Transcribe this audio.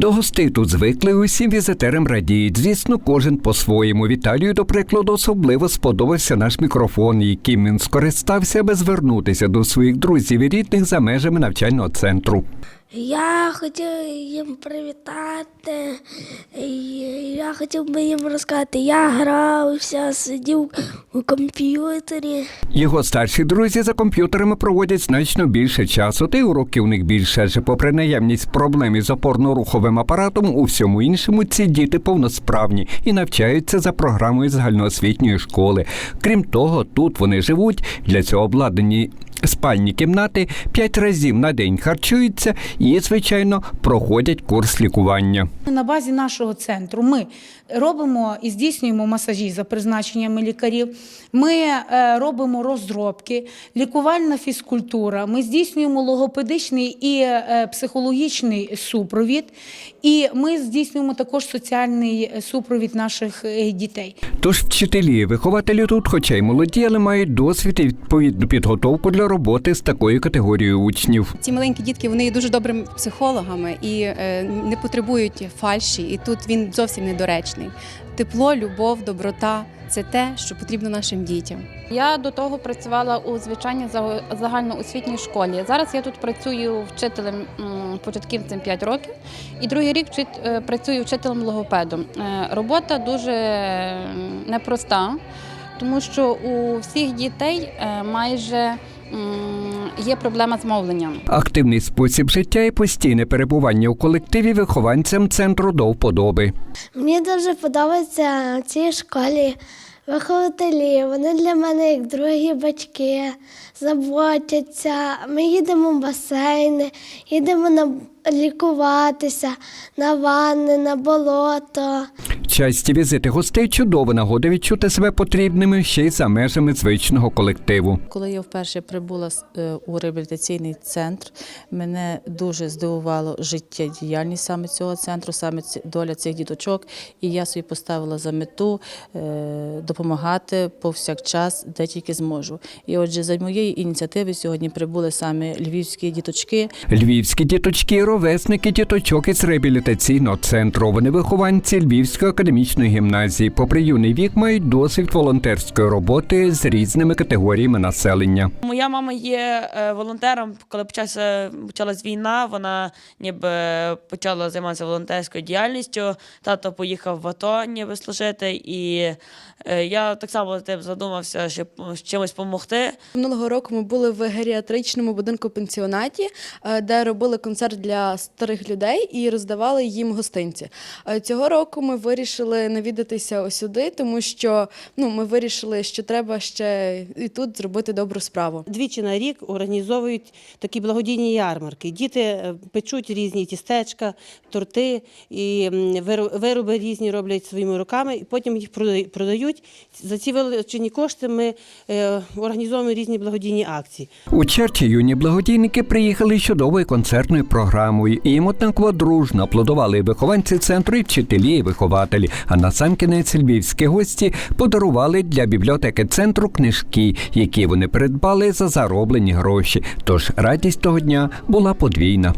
До гостей тут звикли усім візитерам радіють. Звісно, кожен по-своєму. Віталію, до прикладу, особливо сподобався наш мікрофон, яким він скористався, аби звернутися до своїх друзів і рідних за межами навчального центру. Я хотів їм привітати. Я хотів би їм розказати, я грався, сидів у комп'ютері. Його старші друзі за комп'ютерами проводять значно більше часу, та й уроків у них більше. Адже попри наявність проблем із опорно-руховим апаратом, у всьому іншому ці діти повносправні і навчаються за програмою загальноосвітньої школи. Крім того, тут вони живуть для цього обладнані. Спальні кімнати п'ять разів на день харчуються і, звичайно, проходять курс лікування. На базі нашого центру ми робимо і здійснюємо масажі за призначеннями лікарів. Ми е, робимо розробки, лікувальна фізкультура. Ми здійснюємо логопедичний і е, психологічний супровід. І ми здійснюємо також соціальний супровід наших е, дітей. Тож вчителі, і вихователі тут, хоча й молоді, але мають досвід і відповідну підготовку для роботи з такою категорією учнів. Ці маленькі дітки вони є дуже добрими психологами і е, не потребують фальші, і тут він зовсім недоречний. Тепло, любов, доброта це те, що потрібно нашим дітям. Я до того працювала у звичайній за- загальноосвітній школі. Зараз я тут працюю вчителем початківцем 5 років, і другий рік е, працюю вчителем логопедом. Е, Робота дуже непроста, тому що у всіх дітей майже є проблема з мовленням. Активний спосіб життя і постійне перебування у колективі вихованцям центру до вподоби. Мені дуже подобається в цій школі вихователі. Вони для мене як другі батьки, заботяться. Ми їдемо в басейни, їдемо на лікуватися, на ванни, на болото. Часті візити гостей чудова нагода відчути себе потрібними ще й за межами звичного колективу. Коли я вперше прибула е, у реабілітаційний центр, мене дуже здивувало життєдіяльність саме цього центру, саме доля цих діточок. І я собі поставила за мету е, допомагати повсякчас, де тільки зможу. І отже, за моєї ініціативи сьогодні прибули саме львівські діточки. Львівські діточки, ровесники діточок із реабілітаційного центру. Вони вихованці Львівської академічної гімназії. Попри юний вік мають досвід волонтерської роботи з різними категоріями населення. Моя мама є е, волонтером. Коли почався почалась війна, вона ніби почала займатися волонтерською діяльністю. Тато поїхав в АТО, ніби служити, і е, я так само тим задумався, щоб чимось допомогти. Минулого року ми були в геріатричному будинку пенсіонаті, е, де робили концерт для старих людей і роздавали їм гостинці. Е, Цього року ми вирішили навідатися ось сюди, тому що ну, ми вирішили, що треба ще і тут зробити добру справу. Двічі на рік організовують такі благодійні ярмарки. Діти е, печуть різні тістечка, торти і вироби різні роблять своїми руками, і потім їх продають. За ці вилучені кошти ми е, організовуємо різні благодійні акції. У Черчі юні благодійники приїхали з чудовою концертною програмою. І їм однаково дружно аплодували вихованці центру, і вчителі, і вихователі. А на сам кінець львівські гості подарували для бібліотеки центру книжки, які вони придбали за зароблені гроші. Тож радість того дня була подвійна.